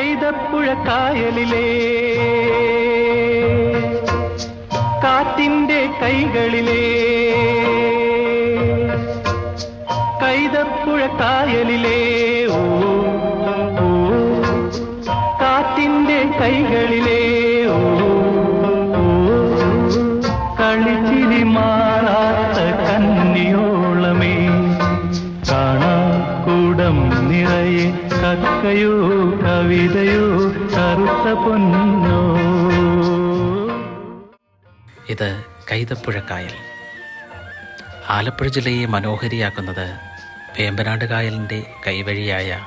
കൈതപ്പുഴ കായലിലേ കാറ്റിന്റെ കൈകളിലേ. കൈതപ്പുഴ കായലിലേ ഓ കാറ്റിന്റെ കൈകളിലെ. ഓ ഓ നിറയെ കക്കയോ കവിതയോ കറുത്ത പൊന്നോ. ഇത് കൈതപ്പുഴക്കായൽ. ആലപ്പുഴ ജില്ലയെ മനോഹരിയാക്കുന്നത് വേമ്പനാട് കായലിന്റെ കൈവഴിയായ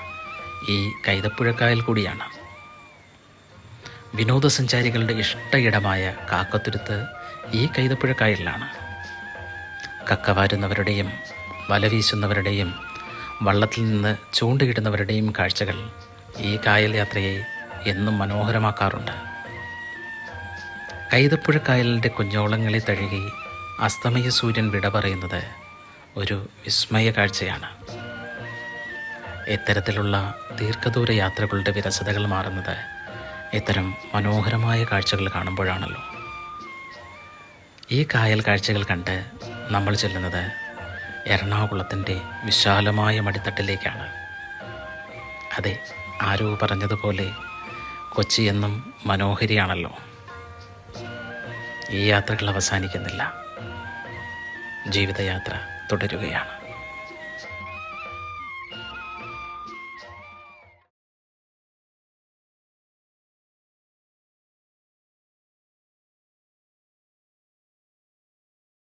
ഈ കൈതപ്പുഴക്കായൽ കൂടിയാണ്. വിനോദസഞ്ചാരികളുടെ ഇഷ്ട ഇടമായ കാക്കത്തുരുത്ത് ഈ കൈതപ്പുഴക്കായലിലാണ്. കക്ക വാരുന്നവരുടെയും വല വീശുന്നവരുടെയും വള്ളത്തിൽ നിന്ന് ചൂണ്ടയിടുന്നവരുടെയും കാഴ്ചകൾ ഈ കായൽ യാത്രയെ എന്നും മനോഹരമാക്കാറുണ്ട്. കൈതപ്പുഴ കായലിന്റെ കുഞ്ഞോളങ്ങളെ തഴുകി അസ്തമയ സൂര്യൻ വിട പറയുന്നത് ഒരു വിസ്മയ കാഴ്ചയാണ്. ഇത്തരത്തിലുള്ള ദീർഘദൂര യാത്രകളുടെ വിരസതകൾ മാറുന്നത് ഇത്തരം മനോഹരമായ കാഴ്ചകൾ കാണുമ്പോഴാണല്ലോ. ഈ കായൽ കാഴ്ചകൾ കണ്ട് നമ്മൾ ചെല്ലുന്നത് എറണാകുളത്തിന്റെ വിശാലമായ മടിത്തട്ടിലേക്കാണ്. അതെ ആരോ പറഞ്ഞതുപോലെ കൊച്ചി എന്നും മനോഹരിയാണല്ലോ. ഈ യാത്രകൾ അവസാനിക്കുന്നില്ല. ജീവിതയാത്ര തുടരുകയാണ്.